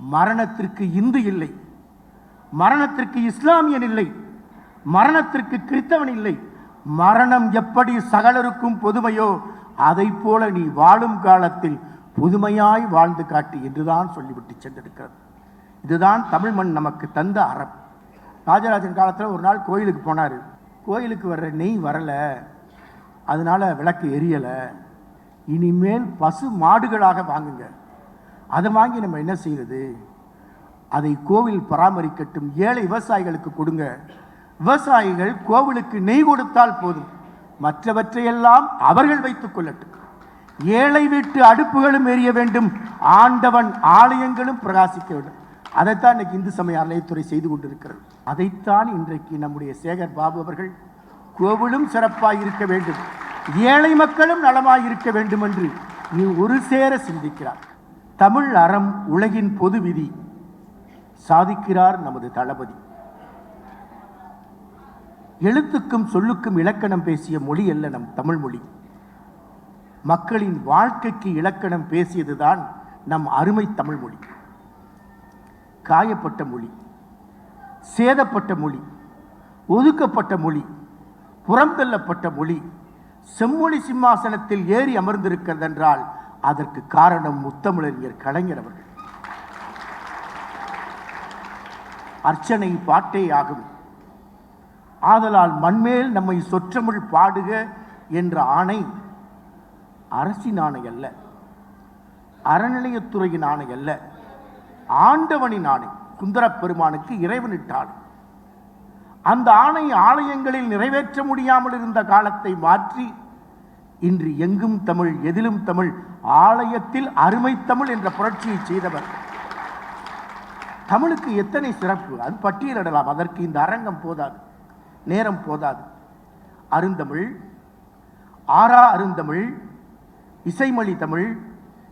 மரணத்திற்கு இந்து இல்லை. மரணத்திற்கு இஸ்லாமியன் இல்லை. மரணத்திற்கு கிறித்தவன் இல்லை. மரணம் எப்படி சகலருக்கும் பொதுமையோ அதைப் போல நீ வாழும் காலத்தில் புதுமையாய் வாழ்ந்து காட்டு என்றுதான் சொல்லிவிட்டு சென்றிருக்கிறது. இதுதான் தமிழ் மண் நமக்கு தந்த அறம். ராஜராஜன் காலத்தில் ஒரு நாள் கோயிலுக்கு போனார். கோயிலுக்கு வர்ற நெய் வரலை. அதனால் விளக்கு எரியலை. இனிமேல் பசு மாடுகளாக வாங்குங்க. அதை வாங்கி நம்ம என்ன செய்யறது அதை கோவில் பராமரிக்கட்டும். ஏழை விவசாயிகளுக்கு கொடுங்க. விவசாயிகள் கோவிலுக்கு நெய் கொடுத்தால் போதும். மற்றவற்றையெல்லாம் அவர்கள் வைத்துக் கொள்ளட்டும். ஏழை வீட்டு அடுப்புகளும் எரிய வேண்டும். ஆண்டவன் ஆலயங்களும் பிரகாசிக்க வேண்டும். அதைத்தான் இன்னைக்கு இந்து சமய அறநிலையத்துறை செய்து கொண்டிருக்கிறது. அதைத்தான் இன்றைக்கு நம்முடைய சேகர் பாபு அவர்கள் கோவிலும் சிறப்பாக இருக்க வேண்டும். ஏழை மக்களும் நலமாக இருக்க வேண்டும் என்று நீ ஒரு சேர சிந்திக்கிறார். தமிழ் அறம் உலகின் பொது விதி. சாதிக்கிறார் நமது தளபதி. எழுத்துக்கும் சொல்லுக்கும் இலக்கணம் பேசிய மொழி அல்ல நம் தமிழ் மொழி. மக்களின் வாழ்க்கைக்கு இலக்கணம் பேசியதுதான் நம் அருமை தமிழ் மொழி. காயப்பட்ட மொழி சேதப்பட்ட மொழி ஒதுக்கப்பட்ட மொழி புறந்தள்ளப்பட்ட மொழி செம்மொழி சிம்மாசனத்தில் ஏறி அமர்ந்திருக்கிறதென்றால் அதற்கு காரணம் முத்தமிழறிஞர் கலைஞர் அவர்கள். அர்ச்சனை பாட்டே ஆகும். ஆதலால் மண்மேல் நம்மை சொற்றமிழ் பாடுக என்ற ஆணை அரசின் ஆணை அல்ல அறநிலையத்துறையின் ஆணை அல்ல ஆண்டவனின் ஆணை குந்தரப் பெருமானுக்கு இறைவனிட்ட ஆணை அந்த ஆணை ஆலயங்களில் நிறைவேற்ற முடியாமல் இருந்த காலத்தை மாற்றி இன்று எங்கும் தமிழ் எதிலும் தமிழ் ஆலயத்தில் அருமை தமிழ் என்ற புரட்சியை செய்தவர். தமிழுக்கு எத்தனை சிறப்பு? அது பட்டியலிடலாம் அதற்கு இந்த அரங்கம் போதாது. நேரம் போதாது. அருந்தமிழ் ஆறா அருந்தமிழ் இசைமொழி தமிழ்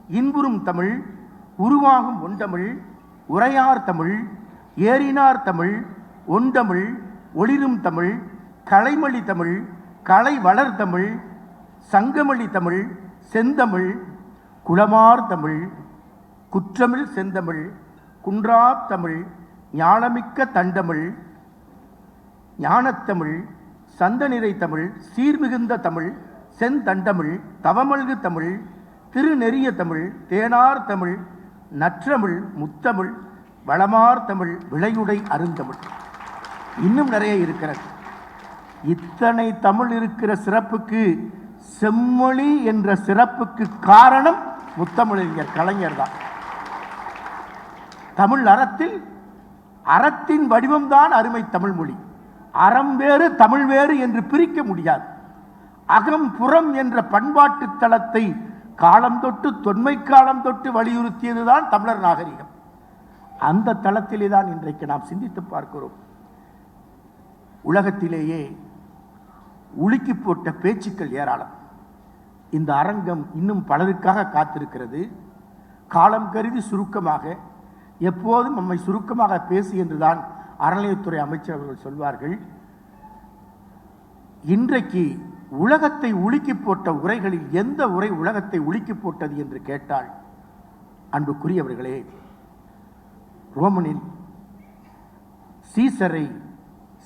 இன்புறும் தமிழ் உருவாகும் ஒண்டமிழ் உரையார் தமிழ் ஏறினார் தமிழ் ஒண்டமிழ் ஒளிரும் தமிழ் கலைமொழி தமிழ் கலை வளர் தமிழ் சங்கமொழி தமிழ் செந்தமிழ் குளமார் தமிழ் குற்றமிழ் செந்தமிழ் குன்றா தமிழ் ஞானமிக்க தண்டமிழ் ஞானத்தமிழ் சந்தநிறை தமிழ் சீர்மிகுந்த தமிழ் செந்தண்டமிழ் தவமல்கு தமிழ் திருநெறிய தமிழ் தேனார் தமிழ் நற்றமிழ் முத்தமிழ் வளமார் தமிழ் விளையுடை அருந்தமிழ். இன்னும் நிறைய இருக்கிறது. இத்தனை தமிழ் இருக்கிற சிறப்புக்கு செம்மொழி என்ற சிறப்புக்கு காரணம் முத்தமிழறிஞர் கலைஞர் தான். தமிழ் அறத்தில் அறத்தின் வடிவம்தான் அருமை தமிழ் மொழி. அறம் வேறு தமிழ் வேறு என்று பிரிக்க முடியாது. அகம் புறம் என்ற பண்பாட்டு தளத்தை காலம் தொட்டு தொன்மை காலம் தொட்டு வலியுறுத்தியதுதான் தமிழர் நாகரிகம். அந்த தளத்திலே தான் இன்றைக்கு நாம் சிந்தித்து பார்க்கிறோம். உலகத்திலேயே உலுக்கி போட்ட பேச்சுக்கள் ஏராளம். இந்த அரங்கம் இன்னும் பலருக்காக காத்திருக்கிறது. காலம் கருதி சுருக்கமாக எப்போதும் நம்மை சுருக்கமாக பேசு என்றுதான் அறநிலையத்துறை அமைச்சர் அவர்கள் சொல்வார்கள். இன்றைக்கு உலகத்தை உலுக்கி போட்ட உரைகளில் எந்த உரை உலகத்தை உலுக்கி போட்டது என்று கேட்டால் அன்புக்குரியவர்களே ரோமனில் சீசரை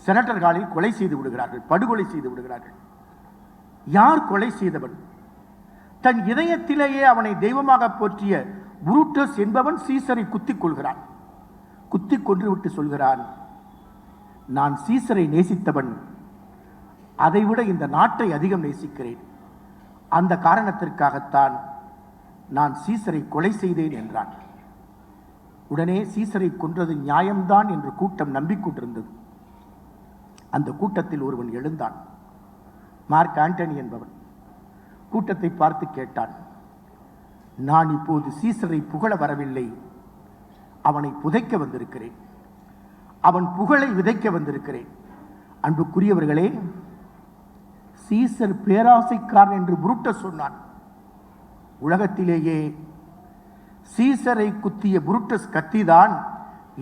செனட்டர்காலில் கொலை செய்து விடுகிறார்கள் படுகொலை செய்து விடுகிறார்கள். யார் கொலை செய்தவன்? தன் இதயத்திலேயே அவனை தெய்வமாக போற்றிய புரூட்டஸ் என்பவன் சீசரை குத்திக் கொள்கிறான். குத்தி கொன்று விட்டு சொல்கிறான் நான் சீசரை நேசித்தவன். அதைவிட இந்த நாட்டை அதிகம் நேசிக்கிறேன். அந்த காரணத்திற்காகத்தான் நான் சீசரை கொலை செய்தேன் என்றான். உடனே சீசரை கொன்றது நியாயம்தான் என்று கூட்டம் நம்பிக்கொண்டிருந்தது. அந்த கூட்டத்தில் ஒருவன் எழுந்தான் மார்க் ஆண்டனி என்பவன். கூட்டத்தை பார்த்து கேட்டான். நான் இப்போது சீசரை புகழ வரவில்லை. அவனை புதைக்க வந்திருக்கிறேன். அவன் புகழை விதைக்க வந்திருக்கிறேன். அன்புக்குரியவர்களே சீசர் பேராசைக்காரன் என்று புருட்ட சொன்னான். உலகத்திலேயே சீசரை குத்திய புருட்டஸ் கத்திதான்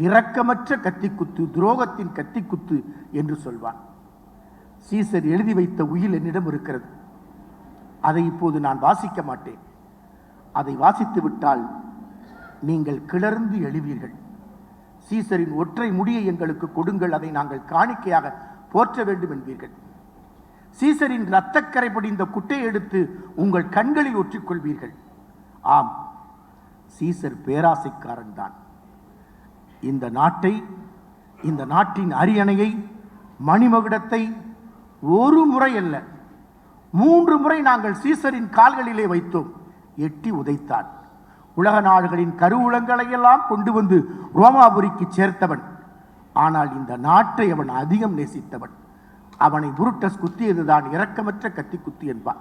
இரக்கமற்ற கத்தி குத்து துரோகத்தின் கத்தி குத்து என்று சொல்வான். சீசர் எழுதி வைத்த உயில் என்னிடம் இருக்கிறது. அதை இப்போது நான் வாசிக்க மாட்டேன். அதை வாசித்து விட்டால் நீங்கள் கிளர்ந்து எழுவீர்கள். சீசரின் ஒற்றை முடியை எங்களுக்கு கொடுங்கள். அதை நாங்கள் காணிக்கையாக போற்ற வேண்டும் என்பீர்கள். சீசரின் இரத்தக்கரை படிந்த குட்டையை எடுத்து உங்கள் கண்களில் ஒற்றிக்கொள்வீர்கள். ஆம் சீசர் பேராசைக்காரன் தான். இந்த நாட்டை இந்த நாட்டின் அரியணையை மணிமகுடத்தை ஒரு முறை அல்ல மூன்று முறை நாங்கள் சீசரின் கால்களிலே வைத்தோம். எட்டி உதைத்தான். உலக நாடுகளின் கருவூலங்களை கொண்டு வந்து ரோமாபுரிக்கு சேர்த்தவன். ஆனால் இந்த நாட்டை அவன் அதிகம் நேசித்தவன். அவனை புருட்டஸ் குத்தியதுதான் இரக்கமற்ற கத்தி குத்தி என்பான்.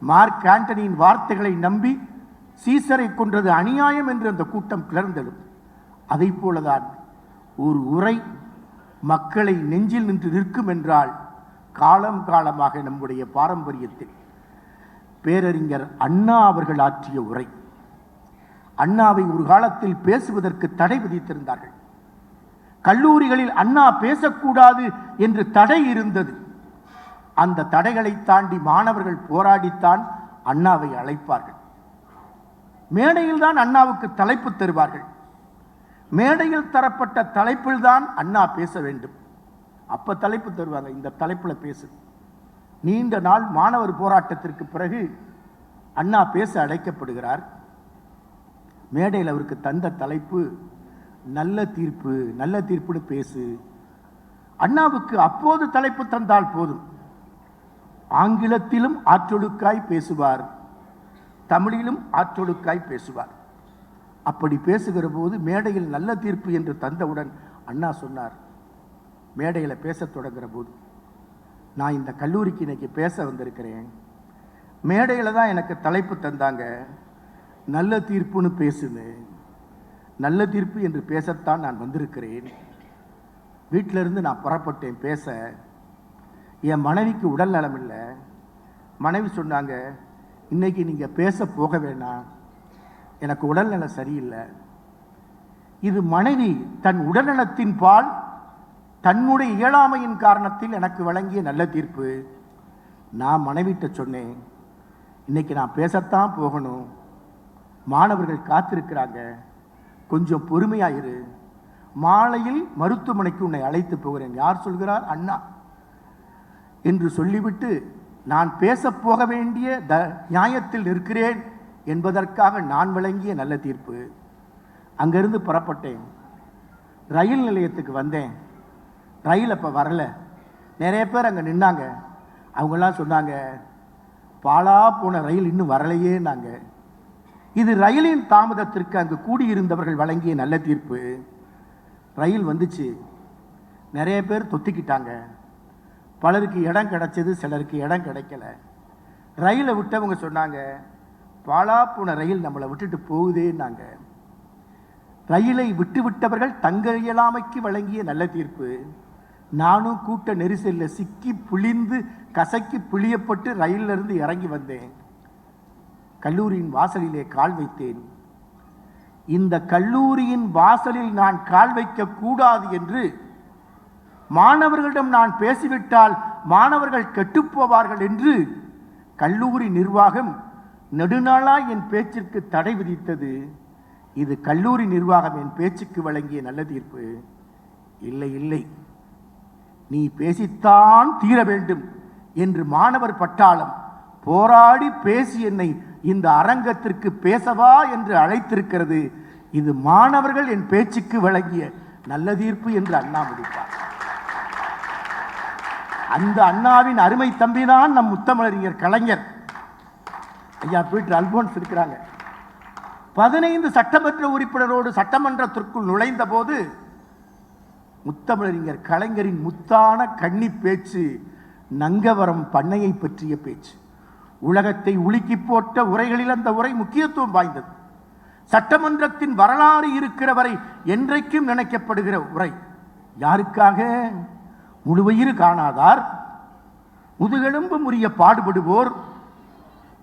மார்க் ஆண்டனியின் வார்த்தைகளை நம்பி சீசரை கொன்றது அநியாயம் என்று அந்த கூட்டம் கிளர்ந்தெழும் அதை போலதான் ஒரு உரை மக்களை நெஞ்சில் நின்று நிற்கும் என்றால் காலம் காலமாக நம்முடைய பாரம்பரியத்தில் பேரறிஞர் அண்ணா அவர்கள் ஆற்றிய உரை. அண்ணாவை ஒரு காலத்தில் பேசுவதற்கு தடை விதித்திருந்தார்கள். கல்லூரிகளில் அண்ணா பேசக்கூடாது என்று தடை இருந்தது. அந்த தடைகளை தாண்டி மாணவர்கள் போராடித்தான் அண்ணாவை அழைப்பார்கள். மேடையில் தான் அண்ணாவுக்கு தலைப்பு தருவார்கள். மேடையில் தரப்பட்ட தலைப்பில்தான் அண்ணா பேச வேண்டும். அப்ப தலைப்பு தருவாங்க. இந்த தலைப்புல பேசு. நீண்ட நாள் மாணவர் போராட்டத்திற்கு பிறகு அண்ணா பேச அழைக்கப்படுகிறார். மேடையில் அவருக்கு தந்த தலைப்பு நல்ல தீர்ப்பு நல்ல தீர்ப்புன்னு பேசு. அண்ணாவுக்கு அப்போது தலைப்பு தந்தால் போதும். ஆங்கிலத்திலும் ஆற்றொழுக்காய் பேசுவார். தமிழிலும் ஆற்றொழுக்காய் பேசுவார். அப்படி பேசுகிற போது மேடையில் நல்ல தீர்ப்பு என்று தந்தவுடன் அண்ணா சொன்னார். மேடையில் பேசத் தொடங்குற போது நான் இந்த கல்லூரிக்கு இன்றைக்கி பேச வந்திருக்கிறேன். மேடையில் தான் எனக்கு தலைப்பு தந்தாங்க. நல்ல தீர்ப்புன்னு பேசுன்னு. நல்ல தீர்ப்பு என்று பேசத்தான் நான் வந்திருக்கிறேன். வீட்டிலிருந்து நான் புறப்பட்டேன் பேச. என் மனைவிக்கு உடல் நலம் இல்லை. மனைவி சொன்னாங்க இன்னைக்கு நீங்கள் பேச போக வேணாம் எனக்கு உடல்நலம் சரியில்லை. இது மனைவி தன் உடல்நலத்தின் பால் தன்னுடைய இயலாமையின் காரணத்தில் எனக்கு வழங்கிய நல்ல தீர்ப்பு. நான் மனைவிட்ட சொன்னேன் இன்னைக்கு நான் பேசத்தான் போகணும். மாணவர்கள் காத்திருக்கிறாங்க. கொஞ்சம் பொறுமையாயிரு மாலையில் மருத்துவமனைக்கு உன்னை அழைத்து போகிறேன். யார் சொல்கிறார்? அண்ணா. என்று சொல்லிவிட்டு நான் பேசப்போக வேண்டிய த நியாயத்தில் நிற்கிறேன் என்பதற்காக நான் வழங்கிய நல்ல தீர்ப்பு. அங்கிருந்து புறப்பட்டேன். ரயில் நிலையத்துக்கு வந்தேன். ரயில் அப்போ வரல. நிறைய பேர் அங்கே நின்னாங்க. அவங்கெல்லாம் சொன்னாங்க பாலா போன ரயில் இன்னும் வரலையேன்னாங்க. இது ரயிலின் தாமதத்திற்கு அங்கு கூடியிருந்தவர்கள் வழங்கிய நல்ல தீர்ப்பு. ரயில் வந்துச்சு. நிறைய பேர் தொத்திக்கிட்டாங்க. பலருக்கு இடம் கிடைச்சது சிலருக்கு இடம் கிடைக்கல. ரயிலை விட்டவங்க சொன்னாங்க பாலா போன ரயில் நம்மளை விட்டுட்டு போகுதேன்னாங்க. ரயிலை விட்டு விட்டவர்கள் தங்கள் இயலாமைக்கு வழங்கிய நல்ல தீர்ப்பு. நானும் கூட்ட நெரிசலில் சிக்கி புளிந்து கசக்கி புளியப்பட்டு ரயிலிருந்து இறங்கி வந்தேன். கல்லூரியின் வாசலிலே கால் வைத்தேன். இந்த கல்லூரியின் வாசலில் நான் கால் வைக்க கூடாது என்று மாணவர்களிடம் நான் பேசிவிட்டால் மாணவர்கள் கெட்டுப்போவார்கள் என்று கல்லூரி நிர்வாகம் நெடுநாளாய் என் பேச்சிற்கு தடை விதித்தது. இது கல்லூரி நிர்வாகம் என் பேச்சுக்கு வழங்கிய நல்ல தீர்ப்பு. இல்லை இல்லை. நீ பேசித்தான் தீர வேண்டும் என்று மாணவர் பட்டாளம். போராடி பேசி என்னை இந்த அரங்கத்திற்கு பேசவா என்று அழைத்திருக்கிறது. இது மாணவர்கள் என் பேச்சுக்கு வழங்கிய நல்ல தீர்ப்பு என்று அண்ணா முடிப்பார். அந்த அண்ணாவின் அருமை தம்பிதான் நம் முத்தமிழறிஞர் கலைஞர். ஐயா பீட்டர் அல்போன்ஸ் இருக்கிறாங்க. பதினைந்து சட்டமன்ற உறுப்பினரோடு சட்டமன்றத்திற்குள் நுழைந்த போது முத்தமிழறிஞர் கலைஞரின் முத்தான கன்னி பேச்சு நங்கவரம் பண்ணையை பற்றிய பேச்சு. உலகத்தை உலுக்கி போட்ட உரைகளில் அந்த உரை முக்கியத்துவம் வாய்ந்தது. சட்டமன்றத்தின் வரலாறு இருக்கிற வரை என்றைக்கும் நினைக்கப்படுகிற உரை. யாருக்காக? முழுவயிறு காணாதார். முதுகெலும்பு முறிய பாடுபடுவோர்.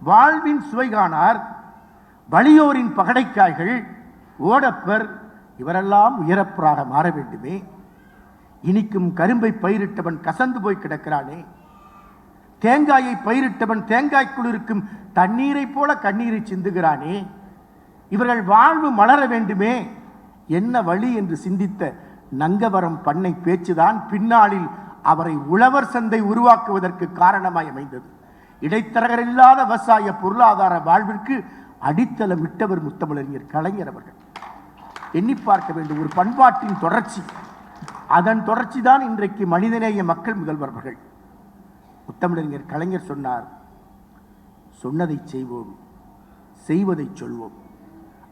வாழ்வின் சுவை காணார். வலியோரின் பகடைக்காய்கள். ஓடப்பர். இவரெல்லாம் உயரப்பராக மாற வேண்டுமே. இனிக்கும் கரும்பை பயிரிட்டவன் கசந்து போய் கிடக்கிறானே. தேங்காயை பயிரிட்டவன் தேங்காய்க்குள் இருக்கும் தண்ணீரைப் போல கண்ணீரை சிந்துகிறானே. இவர்கள் வாழ்வு மலர வேண்டுமே. என்ன வழி என்று சிந்தித்த நங்கவரம் பண்ணை பேச்சுதான் பின்னாளில் அவரை உழவர் சந்தை உருவாக்குவதற்கு காரணமாய் அமைந்தது. இடைத்தரகர் இல்லாத விவசாய பொருளாதார வாழ்விற்கு அடித்தளம் விட்டவர் முத்தமிழறிஞர் கலைஞர் அவர்கள். எண்ணி பார்க்க வேண்டும். ஒரு பண்பாட்டின் தொடர்ச்சி. அதன் தொடர்ச்சி தான் இன்றைக்கு மனிதநேய மக்கள் முதல்வர்கள். அவர்கள் முத்தமிழறிஞர் கலைஞர் சொன்னார் சொன்னதை செய்வோம் செய்வதை சொல்வோம்.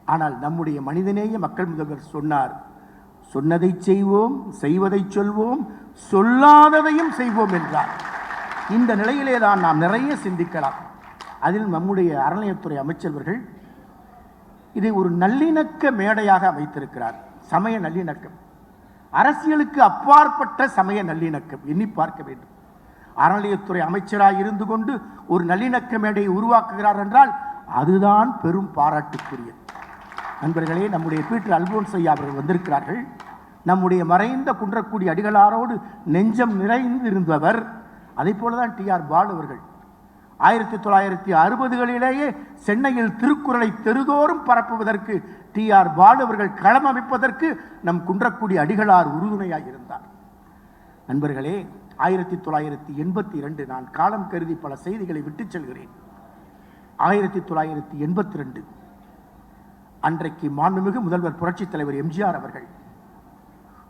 ஆனால் நம்முடைய மனிதநேய மக்கள் முதல்வர் சொன்னார் சொன்னதை செய்வோம் செய்வதை சொல்வோம் சொல்லாததையும் செய்வோம் என்றார். இந்த நிலையிலே தான் நாம் நிறைய சிந்திக்கலாம். அதில் நம்முடைய அறநிலையத்துறை அமைச்சர்கள் இதை ஒரு நல்லிணக்க மேடையாக அமைத்திருக்கிறார். சமய நல்லிணக்கம். அரசியலுக்கு அப்பாற்பட்ட சமய நல்லிணக்கம். எண்ணி பார்க்க வேண்டும். அறநிலையத்துறை அமைச்சராக இருந்து கொண்டு ஒரு நல்லிணக்க மேடையை உருவாக்குகிறார் என்றால் அதுதான் பெரும் பாராட்டுக்குரியது. நண்பர்களே நம்முடைய பீட்டர் அல்போன்ஸ் ஐயா அவர்கள் வந்திருக்கிறார்கள். நம்முடைய மறைந்த குன்றக்கூடிய அடிகளாரோடு நெஞ்சம் நிறைந்து இருந்தவர் அதை போலதான் டி ஆர் பாலு அவர்கள். ஆயிரத்தி தொள்ளாயிரத்தி அறுபதுகளிலேயே சென்னையில் திருக்குறளை தெருதோறும் பரப்புவதற்கு டி ஆர் பாலு அவர்கள் களமமைப்பதற்கு நம் குன்றக்குடி அடிகளார் உறுதுணையாக இருந்தார். நண்பர்களே ஆயிரத்தி தொள்ளாயிரத்தி எண்பத்தி இரண்டு நான் காலம் கருதி பல செய்திகளை விட்டுச் செல்கிறேன். ஆயிரத்தி தொள்ளாயிரத்தி எண்பத்தி ரெண்டு அன்றைக்கு மாண்புமிகு முதல்வர் புரட்சித் தலைவர் எம்ஜிஆர் அவர்கள்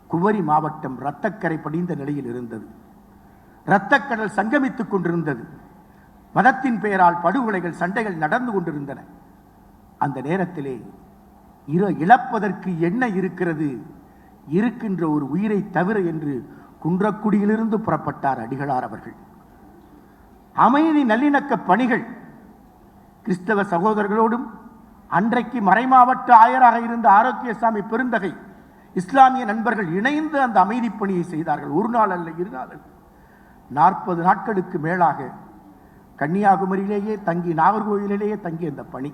குவரி மாவட்டம் இரத்தக்கரை படிந்த நிலையில் இருந்தது. இரத்தக்கடல் சங்கமித்துக் கொண்டிருந்தது. மதத்தின் பெயரால் படுகொலைகள் சண்டைகள் நடந்து கொண்டிருந்தன. அந்த நேரத்திலே இர இழப்பதற்கு என்ன இருக்கிறது? இருக்கின்ற ஒரு உயிரை தவிர என்று குன்றக்குடியிலிருந்து புறப்பட்டார் அடிகளார் அவர்கள். அமைதி நல்லிணக்க பணிகள் கிறிஸ்தவ சகோதரர்களோடும் அன்றைக்கு மறைமாவட்ட ஆயராக இருந்த ஆரோக்கியசாமி பெருந்தகை இஸ்லாமிய நண்பர்கள் இணைந்து அந்த அமைதி பணியை செய்தார்கள். ஒரு நாள் அல்ல இரு நாள் அல்ல. நாற்பது நாட்களுக்கு மேலாக கன்னியாகுமரியிலேயே தங்கி நாகர்கோவிலிலேயே தங்கி அந்த பணி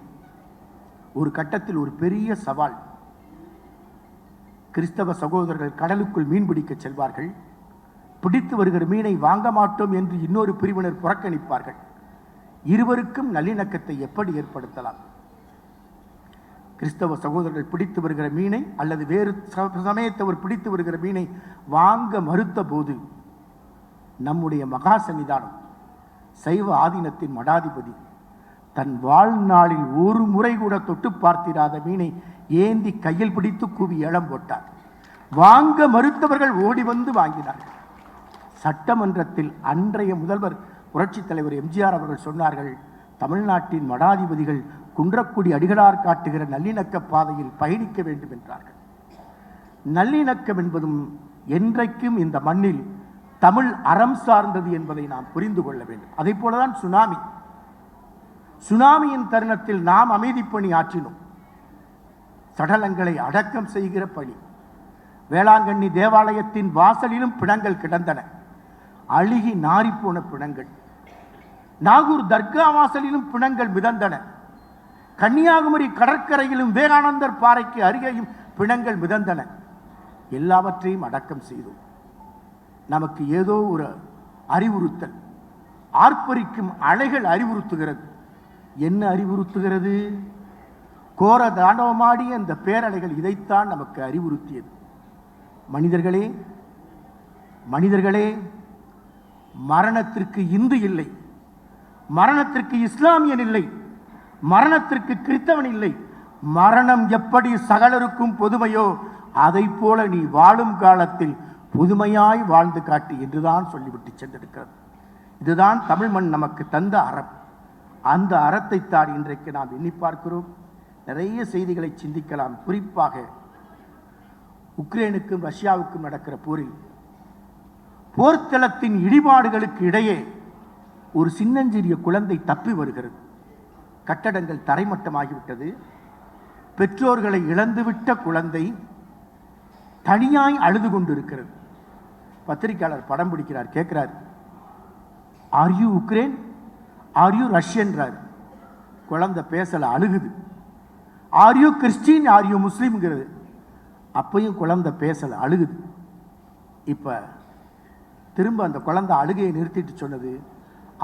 ஒரு கட்டத்தில் ஒரு பெரிய சவால். கிறிஸ்தவ சகோதரர்கள் கடலுக்குள் மீன் பிடிக்கச் செல்வார்கள். பிடித்து வருகிற மீனை வாங்க மாட்டோம் என்று இன்னொரு பிரிவினர் புறக்கணிப்பார்கள். இருவருக்கும் நல்லிணக்கத்தை எப்படி ஏற்படுத்தலாம்? கிறிஸ்தவ சகோதரர்கள் பிடித்து வருகிற மீனை அல்லது வேறு ச- சமயத்தவர் பிடித்து வருகிற மீனை வாங்க மறுத்த போது நம்முடைய மகா சன்னிதானம் சைவ ஆதீனத்தின் மடாதிபதி. தன் வாழ்நாளில் ஒரு முறை கூட தொட்டு பார்த்திராத மீனை ஏந்தி கையில் பிடித்து கூவி ஏலம் போட்டார். வாங்க மறுத்தவர்கள் ஓடி வந்து வாங்கினார்கள். சட்டமன்றத்தில் அன்றைய முதல்வர் புரட்சித் தலைவர் எம்ஜிஆர் அவர்கள் சொன்னார்கள் தமிழ்நாட்டின் மடாதிபதிகள் குன்றக்குடி அடிகளார் காட்டுகிற நல்லிணக்க பாதையில் பயணிக்க வேண்டும் என்றார்கள் நல்லிணக்கம் என்பதும் என்றைக்கும் இந்த மண்ணில் தமிழ் அறம் சார்ந்தது என்பதை நாம் புரிந்து கொள்ள வேண்டும். அதே போலதான் சுனாமி. சுனாமியின் தருணத்தில் நாம் அமைதிப்பணி ஆற்றினோம். சடலங்களை அடக்கம் செய்கிற பணி. வேளாங்கண்ணி தேவாலயத்தின் வாசலிலும் பிணங்கள் கிடந்தன. அழுகி நாரிப்போன பிணங்கள். நாகூர் தர்கா வாசலிலும் பிணங்கள் மிதந்தன. கன்னியாகுமரி கடற்கரையிலும் விவேகானந்தர் பாறைக்கு அருகேயும் பிணங்கள் மிதந்தன. எல்லாவற்றையும் அடக்கம் செய்தோம். நமக்கு ஏதோ ஒரு அறிவுறுத்தல். ஆர்ப்பரிக்கும் அலைகள் அறிவுறுத்துகிறது. என்ன அறிவுறுத்துகிறது? கோர தாண்டவமாடிய அந்த பேரலைகள் இதைத்தான் நமக்கு அறிவுறுத்தியது. மனிதர்களே மனிதர்களே மரணத்திற்கு இந்து இல்லை. மரணத்திற்கு இஸ்லாமியன் இல்லை. மரணத்திற்கு கிறித்தவன் இல்லை. மரணம் எப்படி சகலருக்கும் பொதுமையோ அதை போல நீ வாழும் காலத்தில் புதுமையாய் வாழ்ந்து காட்டு என்றுதான் சொல்லிவிட்டு சென்றிருக்கிறது. இதுதான் தமிழ் மண் நமக்கு தந்த அறம். அந்த அறத்தைத்தான் இன்றைக்கு நாம் எண்ணி பார்க்கிறோம். நிறைய செய்திகளை சிந்திக்கலாம். குறிப்பாக உக்ரைனுக்கும் ரஷ்யாவுக்கும் நடக்கிற போரில் போர்த்தளத்தின் இடிபாடுகளுக்கு இடையே ஒரு சின்னஞ்சிறிய குழந்தை தப்பி வருகிறது. கட்டடங்கள் தரைமட்டமாகிவிட்டது. பெற்றோர்களை இழந்துவிட்ட குழந்தை தனியாய் அழுது கொண்டிருக்கிறது. பத்திரிக்கையாளர் படம் பிடிக்கிறார் கேட்கிறார். Are you Ukraine are you ரஷ்யன்றார் குழந்தை பேசலை அழுகுது. Are you Christian are you முஸ்லீம்ங்கிறது அப்பையும் குழந்தை பேசலை அழுகுது. இப்போ திரும்ப அந்த குழந்தை அழுகையை நிறுத்திட்டு சொன்னது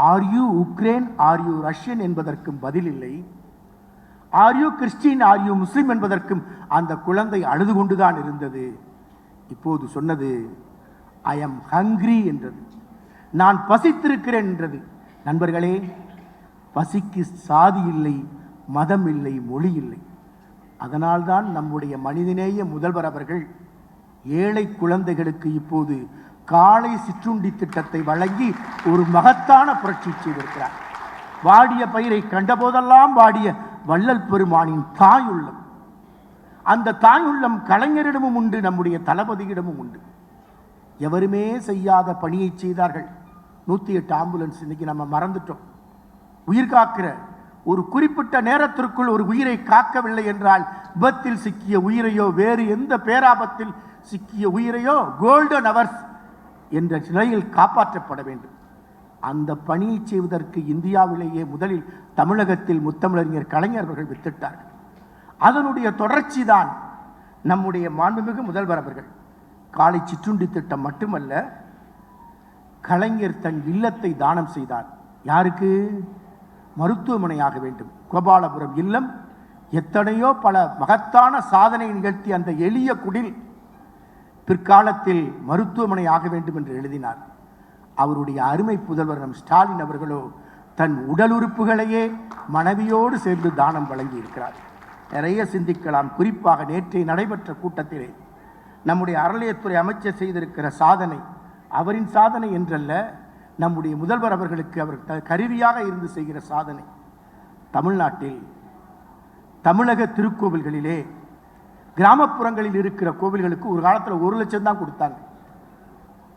are you Ukraine are you Russian என்பதற்கும் பதில் இல்லை. ஆர்யூ கிறிஸ்டின் ஆர்யூ முஸ்லீம் என்பதற்கும் அந்த குழந்தை அழுது கொண்டுதான் இருந்தது. இப்போது சொன்னது ஐ எம் ஹங்க்ரி என்றது. நான் பசித்திருக்கிறேன் என்றது. நண்பர்களே பசிக்கு சாதி இல்லை மதம் இல்லை மொழி இல்லை. அதனால்தான் நம்முடைய மனிதநேய முதல்வர் அவர்கள் ஏழை குழந்தைகளுக்கு இப்போது காலை சிற்றுண்டி திட்டத்தை வழங்கி ஒரு மகத்தான புரட்சி செய்திருக்கிறார். வாடிய பயிரை கண்டபோதெல்லாம் வாடிய வள்ளல் பெருமானின் தாயுள்ளம். அந்த தாயுள்ளம் கலைஞரிடமும் உண்டு நம்முடைய தளபதியிடமும் உண்டு. எவருமே செய்யாத பணியை செய்தார்கள். நூற்றி எட்டு ஆம்புலன்ஸ் இன்றைக்கி நம்ம மறந்துட்டோம். உயிர் காக்கிற ஒரு குறிப்பிட்ட நேரத்திற்குள் ஒரு உயிரை காக்கவில்லை என்றால் விபத்தில் சிக்கிய உயிரையோ வேறு எந்த பேராபத்தில் சிக்கிய உயிரையோ கோல்டன் அவர்ஸ் என்ற நிலையில் காப்பாற்றப்பட வேண்டும். அந்த பணியை செய்வதற்கு இந்தியாவிலேயே முதலில் தமிழகத்தில் முத்தமிழறிஞர் கலைஞர்கள் வித்திட்டார்கள். அதனுடைய தொடர்ச்சி தான் நம்முடைய மாண்புமிகு முதல்வர் அவர்கள். காலை சிற்றுண்டி திட்டம் மட்டுமல்ல கலைஞர் தன் இல்லத்தை தானம் செய்தார். யாருக்கு? மருத்துவமனையாக வேண்டும். கோபாலபுரம் இல்லம் எத்தனையோ பல மகத்தான சாதனை நிகழ்த்தி அந்த எளிய குடில் பிற்காலத்தில் மருத்துவமனை ஆக வேண்டும் என்று எழுதினார். அவருடைய அருமை புதல்வர் நம் ஸ்டாலின் அவர்களோ தன் உடல் உறுப்புகளையே மனைவியோடு சேர்ந்து தானம் வழங்கி இருக்கிறார் நிறைய சிந்திக்கலாம். குறிப்பாக நேற்றைய நடைபெற்ற கூட்டத்திலே நம்முடைய அறநிலையத்துறை அமைச்சர் செய்திருக்கிற சாதனை அவரின் சாதனை என்றல்ல நம்முடைய முதல்வர் அவர்களுக்கு அவர் த- கருவியாக இருந்து செய்கிற சாதனை. தமிழ்நாட்டில் தமிழக திருக்கோவில்களிலே கிராமப்புறங்களில் இருக்கிற கோவில்களுக்கு ஒரு காலத்தில் ஒரு லட்சம் தான் கொடுத்தாங்க.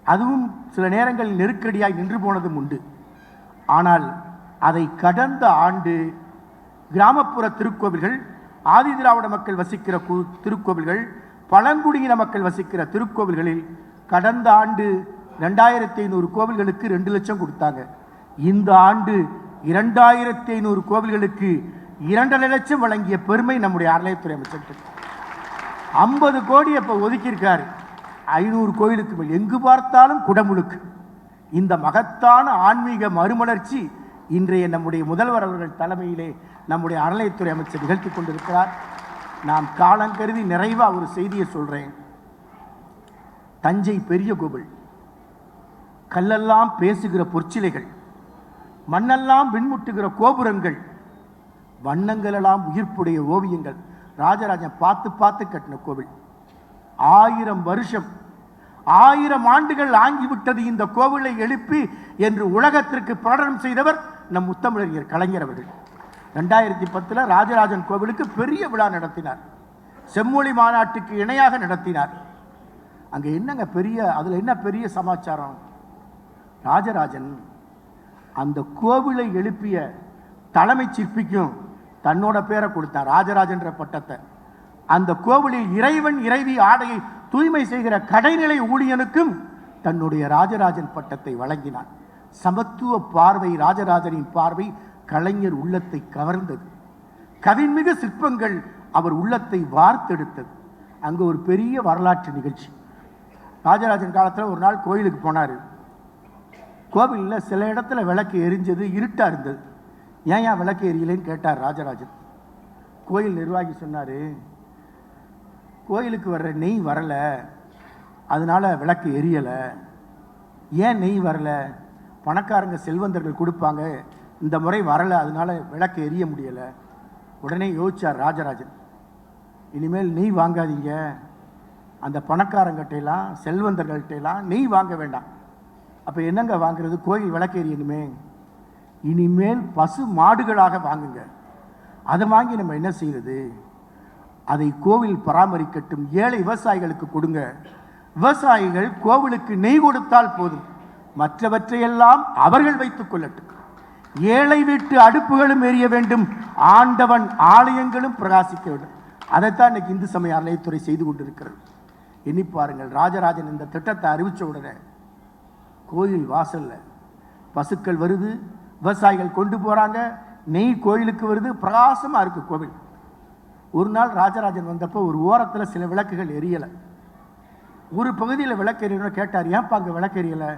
அதுவும் சில நேரங்களில் நெருக்கடியாக நின்று போனதும் உண்டு. ஆனால் அதை கடந்த ஆண்டு கிராமப்புற திருக்கோவில்கள் ஆதி திராவிட மக்கள் வசிக்கிற கு- திருக்கோவில்கள் பழங்குடியின மக்கள் வசிக்கிற திருக்கோவில்களில் கடந்த ஆண்டு ரெண்டாயிரத்தி ஐநூறு கோவில்களுக்கு ரெண்டு லட்சம் கொடுத்தாங்க. இந்த ஆண்டு இரண்டாயிரத்தி ஐநூறு கோவில்களுக்கு இரண்டரை லட்சம் வழங்கிய பெருமை நம்முடைய அறநிலையத்துறை அமைச்சர் ஐம்பது கோடி அப்போ ஒதுக்கியிருக்காரு. ஐநூறு கோயிலுக்கு மேல் எங்கு பார்த்தாலும் குடமுழுக்கு. இந்த மகத்தான ஆன்மீக மறுமலர்ச்சி இன்றைய நம்முடைய முதல்வர் அவர்கள் தலைமையிலே நம்முடைய அறநிலையத்துறை அமைச்சர் நிகழ்த்தி கொண்டிருக்கிறார். நாம் காலங்கருதி நிறைவாக ஒரு செய்தியை சொல்கிறேன் தஞ்சை பெரிய கோவில். கல்லெல்லாம் பேசுகிற பொற்சிலைகள். மண்ணெல்லாம் விண்முட்டுகிற கோபுரங்கள். வண்ணங்களெல்லாம் உயிர்ப்புடைய ஓவியங்கள். ராஜராஜன் பார்த்து பார்த்து கட்டின கோவில். ஆயிரம் வருஷம் ஆயிரம் ஆண்டுகள் ஆங்கிவிட்டது இந்த கோவிலை எழுப்பி என்று உலகத்திற்கு பிரகடனம் செய்தவர் நம் முத்தமிழறிஞர் கலைஞர் அவர்கள். ரெண்டாயிரத்தி பத்தில் ராஜராஜன் கோவிலுக்கு பெரிய விழா நடத்தினார். செம்மொழி மாநாட்டுக்கு இணையாக நடத்தினார். அங்கே என்னங்க பெரிய அதில் என்ன பெரிய சமாச்சாரம்? ராஜராஜன் அந்த கோவிலை எழுப்பிய தலைமை சிற்பிக்கும் தன்னோட பேரை கொடுத்தான் ராஜராஜன்ற பட்டத்தை. அந்த கோவிலில் இறைவன் இறைவி ஆடையை தூய்மை செய்கிற கடைநிலை ஊழியனுக்கும் தன்னுடைய ராஜராஜன் பட்டத்தை வழங்கினான் சமத்துவ பார்வை ராஜராஜனின் பார்வை கலைஞர் உள்ளத்தை கவர்ந்தது. கவின்மிகு சிற்பங்கள் அவர் உள்ளத்தை வார்த்தெடுத்தது. அங்கே ஒரு பெரிய வரலாற்று நிகழ்ச்சி. ராஜராஜன் காலத்தில் ஒரு நாள் கோயிலுக்கு போனார். கோவிலில் சில இடத்துல விளக்கு எரிஞ்சது இருட்டாக இருந்தது. ஏன் ஏன் விளக்கு எரியலைன்னு கேட்டார் ராஜராஜன். கோயில் நிர்வாகி சொன்னார் கோயிலுக்கு வர்ற நெய் வரலை அதனால் விளக்கு எரியலை. ஏன் நெய் வரலை? பணக்காரங்க செல்வந்தர்கள் கொடுப்பாங்க இந்த முறை வரலை அதனால் விளக்கு எரிய முடியலை. உடனே யோசிச்சார் ராஜராஜன். இனிமேல் நெய் வாங்காதீங்க. அந்த பணக்காரங்கிட்டையெல்லாம் செல்வந்தர்கள்ட்டையெல்லாம் நெய் வாங்க வேண்டாம். அப்போ என்னங்க வாங்குறது? கோயில் விளக்கு எரியணுமே. இனிமேல் பசு மாடுகளாக வாங்குங்க. அதை வாங்கி நம்ம என்ன செய்யறது அதை கோவில் பராமரிக்கட்டும் ஏழை விவசாயிகளுக்கு கொடுங்க. விவசாயிகள் கோவிலுக்கு நெய் கொடுத்தால் போதும். மற்றவற்றையெல்லாம் அவர்கள் வைத்துக் கொள்ளட்டும். ஏழை வீட்டு அடுப்புகளும் எரிய வேண்டும். ஆண்டவன் ஆலயங்களும் பிரகாசிக்க வேண்டும். அதைத்தான் இன்னைக்கு இந்து சமய அறநிலையத்துறை செய்து கொண்டிருக்கிறது. எண்ணி பாருங்கள் ராஜராஜன் இந்த திட்டத்தை அறிவித்த உடனே கோயில் வாசலில் பசுக்கள் வருது விவசாயிகள் கொண்டு போகிறாங்க நெய் கோயிலுக்கு வருது பிரகாசமாக இருக்குது கோவில். ஒரு நாள் ராஜராஜன் வந்தப்போ ஒரு ஓரத்தில் சில விளக்குகள் எரியலை. ஒரு பகுதியில் விளக்கு எரியணும் கேட்டார் ஏன்ப்பா அங்கே விளக்கு எரியலை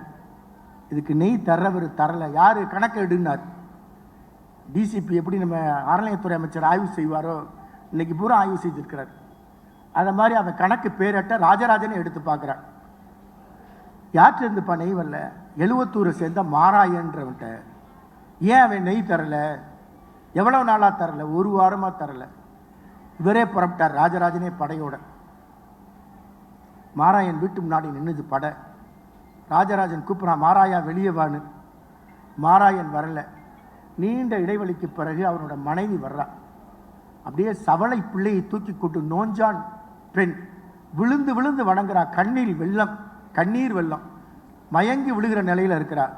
இதுக்கு நெய் தர்றவர் தரலை. யார்? கணக்கு எடுனார் டிசிபி எப்படி நம்ம அறநிலையத்துறை அமைச்சர் ஆய்வு செய்வாரோ இன்னைக்கு பூரா ஆய்வு செய்திருக்கிறார் அதை மாதிரி அவன் கணக்கு பேரட்ட ராஜராஜனை எடுத்து பார்க்குறான். யார்கிட்ட இருந்துப்பா நெய் வரல? எழுவத்தூரை சேர்ந்த மாராயன்றவன்ட்ட ஏன் அவன் நெய் தரலை? எவ்வளோ நாளாக தரல? ஒரு வாரமாக தரலை. இவரே புறப்பட்டார் ராஜராஜனே படையோட. மாராயன் வீட்டு முன்னாடி நின்றுது படை. ராஜராஜன் கூப்பிட்றான் மாராயா வெளியே வான்னு. மாராயன் வரல. நீண்ட இடைவெளிக்கு பிறகு அவனோட மனைவி வர்றான் அப்படியே சவளை பிள்ளையை தூக்கி கொண்டு நோஞ்சான் பெண். விழுந்து விழுந்து வணங்குறா. கண்ணீர் வெள்ளம் கண்ணீர் வெள்ளம். மயங்கி விழுகிற நிலையில் இருக்கிறார்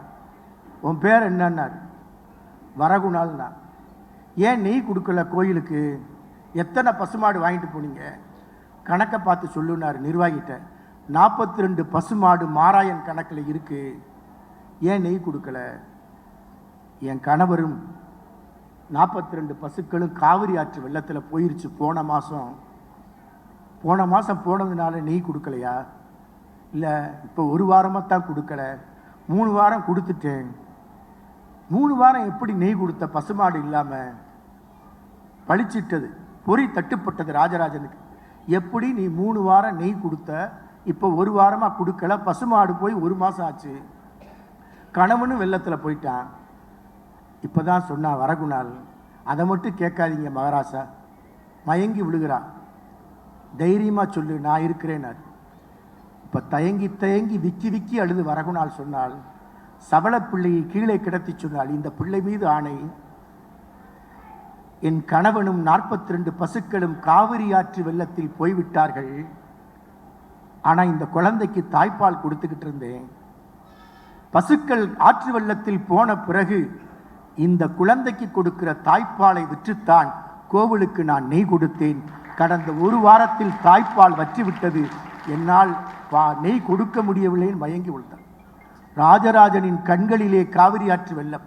உன் பேர் என்னன்னார்? வரகுணால்னா ஏன் நெய் கொடுக்கல கோயிலுக்கு? எத்தனை பசுமாடு வாங்கிட்டு போனீங்க? கணக்கை பார்த்து சொல்லுனார் நிர்வாகிட்ட. நாற்பத்தி ரெண்டு பசுமாடு மாராயன் கணக்கில் இருக்குது ஏன் நெய் கொடுக்கல? என் கணவரும் நாற்பத்தி ரெண்டு பசுக்களும் காவிரி ஆற்று வெள்ளத்தில் போயிருச்சு போன மாதம் போன மாதம் போனதுனால நெய் கொடுக்கலையா? இல்லை இப்போ ஒரு வாரமாக தான் கொடுக்கல. மூணு வாரம் கொடுத்துட்டேன். மூணு வாரம் எப்படி நெய் கொடுத்த பசுமாடு இல்லாமல் பளிச்சிட்டது பொறி தட்டுப்பட்டது ராஜராஜனுக்கு. எப்படி நீ மூணு வாரம் நெய் கொடுத்த? இப்போ ஒரு வாரமாக கொடுக்கல. பசுமாடு போய் ஒரு மாதம் ஆச்சு. கணவனும் வெள்ளத்தில் போயிட்டான். இப்போ தான் சொன்னா வரகுணால் அதை மட்டும் கேட்காதீங்க மகாராசா. மயங்கி விழுகிறான் தைரியமாக சொல்லு நான் இருக்கிறேன்னார் இப்போ தயங்கி தயங்கி விக்கி விக்கி அழுது வரகுணால் சொன்னால் சபல கீழே கிடத்தி சொன்னால் இந்த பிள்ளை மீது ஆணை. என் கணவனும் நாற்பத்தி ரெண்டு பசுக்களும் காவிரி ஆற்று வெள்ளத்தில் போய்விட்டார்கள். ஆனால் இந்த குழந்தைக்கு தாய்ப்பால் கொடுத்துக்கிட்டு இருந்தேன். பசுக்கள் ஆற்று வெள்ளத்தில் போன பிறகு இந்த குழந்தைக்கு கொடுக்கிற தாய்ப்பாலை விற்றுத்தான் கோவிலுக்கு நான் நெய் கொடுத்தேன். கடந்த ஒரு வாரத்தில் தாய்ப்பால் வற்றிவிட்டது. என்னால் பா நெய் கொடுக்க முடியவில்லைன்னு மயங்கி விழுந்தார் ராஜராஜனின் கண்களிலே காவிரி ஆற்று வெள்ளம்.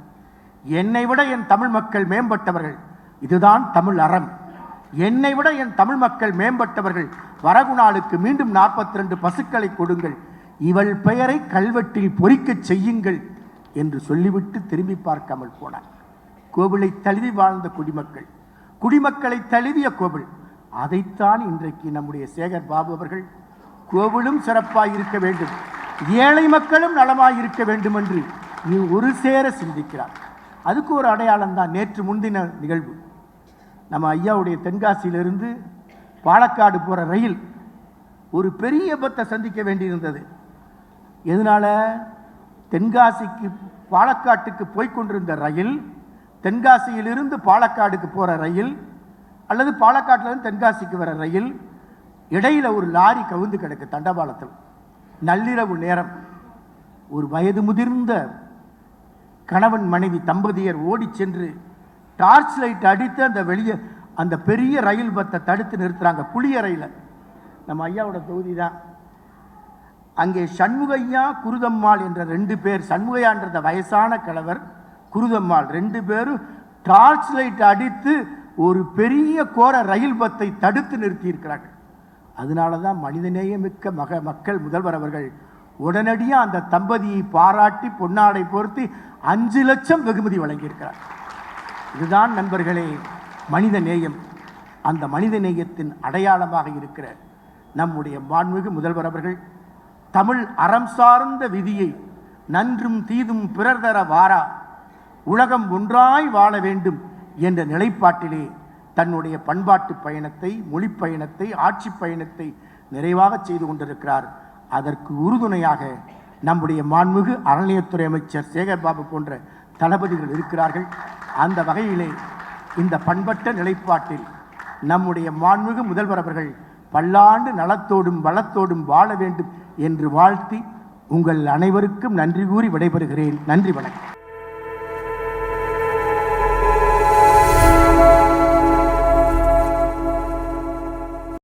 என்னை விட என் தமிழ் மக்கள் மேம்பட்டவர்கள். இதுதான் தமிழ் அறம். என்னை விட என் தமிழ் மக்கள் மேம்பட்டவர்கள் வரகுணாளுக்கு மீண்டும் நாற்பத்தி ரெண்டு பசுக்களை கொடுங்கள். இவள் பெயரை கல்வெட்டில் பொறிக்கச் செய்யுங்கள் என்று சொல்லிவிட்டு திரும்பி பார்க்காமல் போனார். கோவிலை தழுவி வாழ்ந்த குடிமக்கள். குடிமக்களை தழுவிய கோவில். அதைத்தான் இன்றைக்கு நம்முடைய சேகர் பாபு அவர்கள் கோவிலும் சிறப்பாக இருக்க வேண்டும். ஏழை மக்களும் நலமாக இருக்க வேண்டும் என்று நீ ஒரு சேர சிந்திக்கிறார். அதுக்கு ஒரு அடையாளம் தான் நேற்று முன்தின நிகழ்வு. நம்ம ஐயாவுடைய தென்காசியிலிருந்து பாலக்காடு போகிற ரயில் ஒரு பெரிய விபத்தை சந்திக்க வேண்டியிருந்தது. எதனால? தென்காசிக்கு பாலக்காட்டுக்கு போய்கொண்டிருந்த ரயில் தென்காசியிலிருந்து பாலக்காடுக்கு போகிற ரயில் அல்லது பாலக்காட்டிலிருந்து தென்காசிக்கு வர ரயில் இடையில ஒரு லாரி கவுந்து கிடக்கு தண்டபாலத்தில். நள்ளிரவு நேரம். ஒரு வயது முதிர்ந்த கணவன் மனைவி தம்பதியர் ஓடிச் சென்று டார்ச் லைட் அடித்து அந்த வெளியே அந்த பெரிய ரயில் பத்தை தடுத்து நிறுத்துறாங்க. புளிய ரயிலை. நம்ம ஐயாவோட தொகுதி தான் அங்கே சண்முகையா குருதம்மாள் என்ற ரெண்டு பேர் சண்முகையான்றத வயசான கிழவர் குருதம்மாள் ரெண்டு பேரும் டார்ச் லைட் அடித்து ஒரு பெரிய கோர ரயில் பத்தை தடுத்து நிறுத்தியிருக்கிறார்கள். அதனால தான் மனிதநேயமிக்க மக மக்கள் முதல்வர் அவர்கள் உடனடியாக அந்த தம்பதியை பாராட்டி பொன்னாடை பொருத்தி அஞ்சு லட்சம் வெகுமதி வழங்கியிருக்கிறார். இதுதான் நண்பர்களே மனித நேயம் அந்த மனித நேயத்தின் அடையாளமாக இருக்கிற நம்முடைய மாண்புமிகு முதல்வர் அவர்கள் தமிழ் அறம் சார்ந்த விதியை நன்றும் தீதும் பிறர் தர வாரா உலகம் ஒன்றாய் வாழ வேண்டும் என்ற நிலைப்பாட்டிலே தன்னுடைய பண்பாட்டு பயணத்தை மொழி பயணத்தை ஆட்சி பயணத்தை நிறைவாக செய்து கொண்டிருக்கிறார். அதற்கு உறுதுணையாக நம்முடைய மாண்புமிகு அறநிலையத்துறை அமைச்சர் சேகர்பாபு போன்ற தளபதிகள் இருக்கிறார்கள். அந்த வகையிலே இந்த பண்பட்ட நிலைப்பாட்டில் நம்முடைய மாண்புமிகு முதல்வர் அவர்கள் பல்லாண்டு நலத்தோடும் வளத்தோடும் வாழ வேண்டும் என்று வாழ்த்தி உங்கள் அனைவருக்கும் நன்றி கூறி விடைபெறுகிறேன். நன்றி வணக்கம்.